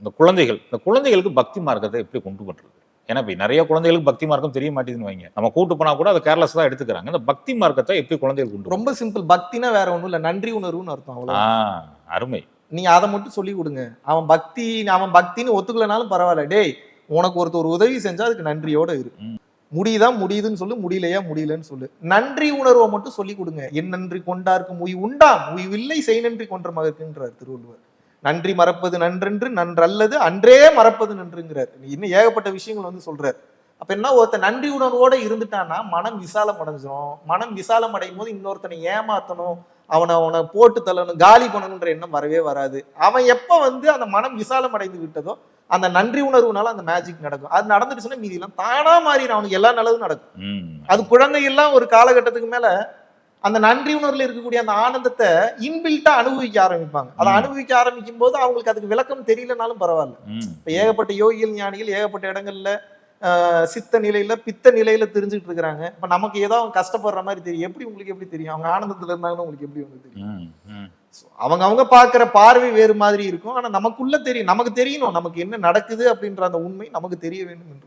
இந்த குழந்தைகள் இந்த குழந்தைகளுக்கு பக்தி மார்க்கத்தை எப்படி கொண்டு பண்றது ஏன்னா இப்ப நிறைய குழந்தைகளுக்கு பக்தி மார்க்கம் தெரிய மாட்டேங்குதுன்னு வைங்க. நம்ம கூட்டு போனா கூட அதை கேர்லெஸ் தான் எடுத்துக்கிறாங்க. இந்த பக்தி மார்க்கத்தை எப்படி குழந்தைகள் கொண்டு ரொம்ப சிம்பிள் பக்தினா வேற ஒண்ணும் இல்ல. நன்றி உணர்வுன்னு அர்த்தம் அவ்வளவு ஆஹ் அருமை. நீங்க அதை மட்டும் சொல்லி கொடுங்க. அவன் பக்தி அவன் பக்தின்னு ஒத்துக்கலனாலும் பரவாயில்ல. டேய் உனக்கு ஒருத்தர் ஒரு உதவி செஞ்சா அதுக்கு நன்றியோட இரு. முடியுதா முடியுதுன்னு சொல்லு முடியலையா முடியலன்னு சொல்லு. நன்றி உணர்வை மட்டும் சொல்லி கொடுங்க. என் நன்றி கொண்டார்க்கும் உய் உண்டாம் உய்வில்லை செய் நன்றி கொன்ற மகற்குன்றார் திருவள்ளுவர். நன்றி மறப்பது நன்றென்று நன்றல்லது அன்றே மறப்பது நன்றுங்கிறார். இன்னும் ஏகப்பட்ட விஷயங்கள் வந்து சொல்றார். அப்ப என்ன ஒருத்தன் நன்றி உணர்வோட இருந்துட்டான்னா மனம் விசாலம் அடைஞ்சிரும். மனம் விசாலம் அடையும் போது இன்னொருத்தனை ஏமாத்தணும் அவனை அவனை போட்டு தள்ளணும் காலி பண்ணணுன்ற எண்ணம் வரவே வராது. அவன் எப்ப வந்து அந்த மனம் விசாலம் அடைந்து விட்டதோ அந்த நன்றி உணர்வுனால அந்த மேஜிக் நடக்கும். அது நடந்துடுச்சுன்னா மீதி எல்லாம் தானா மாறிடும். அவனுக்கு எல்லா நல்லதும் நடக்கும். அது குழந்தையெல்லாம் ஒரு காலகட்டத்துக்கு மேல அந்த நன்றி உணர்வுல இருக்கக்கூடிய அந்த ஆனந்தத்தை இன்பில்ட்டா அனுபவிக்க ஆரம்பிப்பாங்க. அதை. அனுபவிக்க ஆரம்பிக்கும் போது அவங்களுக்கு அதுக்கு விளக்கம் தெரியலனாலும் பரவாயில்ல. இப்ப ஏகப்பட்ட யோகிகள் ஞானிகள் ஏகப்பட்ட இடங்கள்ல சித்த நிலையில பித்த நிலையில தெரிஞ்சுட்டு இருக்கிறாங்க. இப்ப நமக்கு ஏதோ அவங்க கஷ்டப்படுற மாதிரி தெரியும். எப்படி உங்களுக்கு எப்படி தெரியும்? அவங்க ஆனந்தத்துல இருந்தாங்கன்னு உங்களுக்கு எப்படி வந்து தெரியும்? அவங்க அவங்க பாக்குற பார்வை வேறு மாதிரி இருக்கும். ஆனா நமக்குள்ள தெரியும். நமக்கு தெரியணும். நமக்கு என்ன நடக்குது அப்படின்ற அந்த உண்மை நமக்கு தெரிய வேண்டும் என்று.